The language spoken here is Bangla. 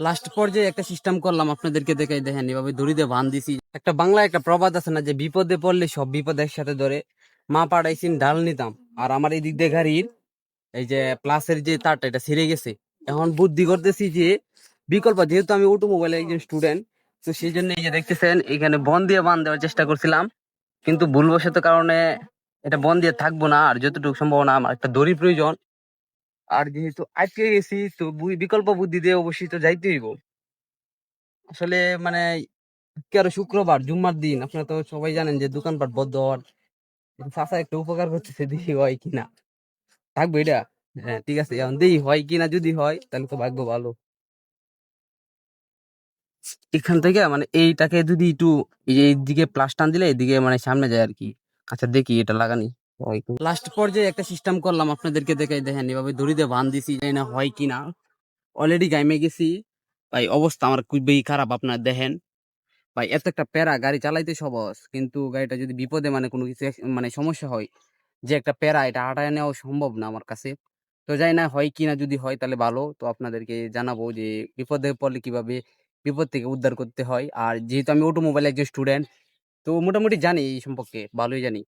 লাস্ট পর্যায়ে একটা সিস্টেম করলাম, আপনাদেরকে দেখাই, দেখেন, এভাবে দড়িতে বান দিছি। একটা বাংলা একটা প্রবাদ আছে না, যে বিপদে পড়লে সব বিপদ একসাথে ধরে। মা পাড়াইছিন ডাল নিতাম। আর আমার এই দিক দিয়ে গাড়ির এই যে প্লাসের যে তারটা, এটা ছিঁড়ে গেছে। এখন বুদ্ধি করতেছি যে বিকল্প, যেহেতু আমি অটোমোবাইলের একজন স্টুডেন্ট তো সেই জন্য এই যে দেখতেছেন, এখানে বন দিয়ে বান দেওয়ার চেষ্টা করছিলাম। কিন্তু ভুলবশত কারণে এটা বন দিয়ে থাকব না, আর যতটুকু সম্ভাবনা আমার একটা দড়ি প্রয়োজন। আর যেহেতু আটকে গেছি, তো বিকল্প বুদ্ধি দিয়ে অবশ্যই তো যাইতে হইব। আসলে মানে আজকে আরও শুক্রবার, জুম্মার দিন, আপনারা তো সবাই জানেন যে দোকানপাট বন্ধ হওয়ার চাষা একটা উপকার করতেছে দেখি হয় কিনা থাকবে এটা? হ্যাঁ ঠিক আছে, এখন দেখি হয় কিনা যদি হয়, তাহলে তো ভাগ্য ভালো। এখান থেকে মানে এইটাকে যদি একটু এই এইদিকে প্লাস টান দিলে এইদিকে মানে সামনে যায় আর কি আচ্ছা দেখি এটা লাগানি। লাস্ট পর্যায়ে একটা সিস্টেম করলাম, আপনাদেরকে দেখাই, দেখেন এভাবে দড়িতে বান দিছি না হয় কিনা। অলরেডি গাইমে গেছি। ভাই, অবস্থা আমার খুবই খারাপ, আপনার দেখেন। ভাই, এত একটা প্যারা, গাড়ি চালাইতে সহজ, কিন্তু গাড়িটা যদি বিপদে মানে কোনো কিছু মানে সমস্যা হয়, যে একটা প্যারা, এটা হাঁটায় নেওয়া সম্ভব না আমার কাছে। তো যাই না হয় কিনা, যদি হয় তাহলে ভালো। তো আপনাদেরকে জানাব যে বিপদে পড়লে কীভাবে বিপদ থেকে উদ্ধার করতে হয়। আর যেহেতু আমি অটোমোবাইল একজন স্টুডেন্ট তো মোটামুটি জানি এই সম্পর্কে, ভালোই জানি।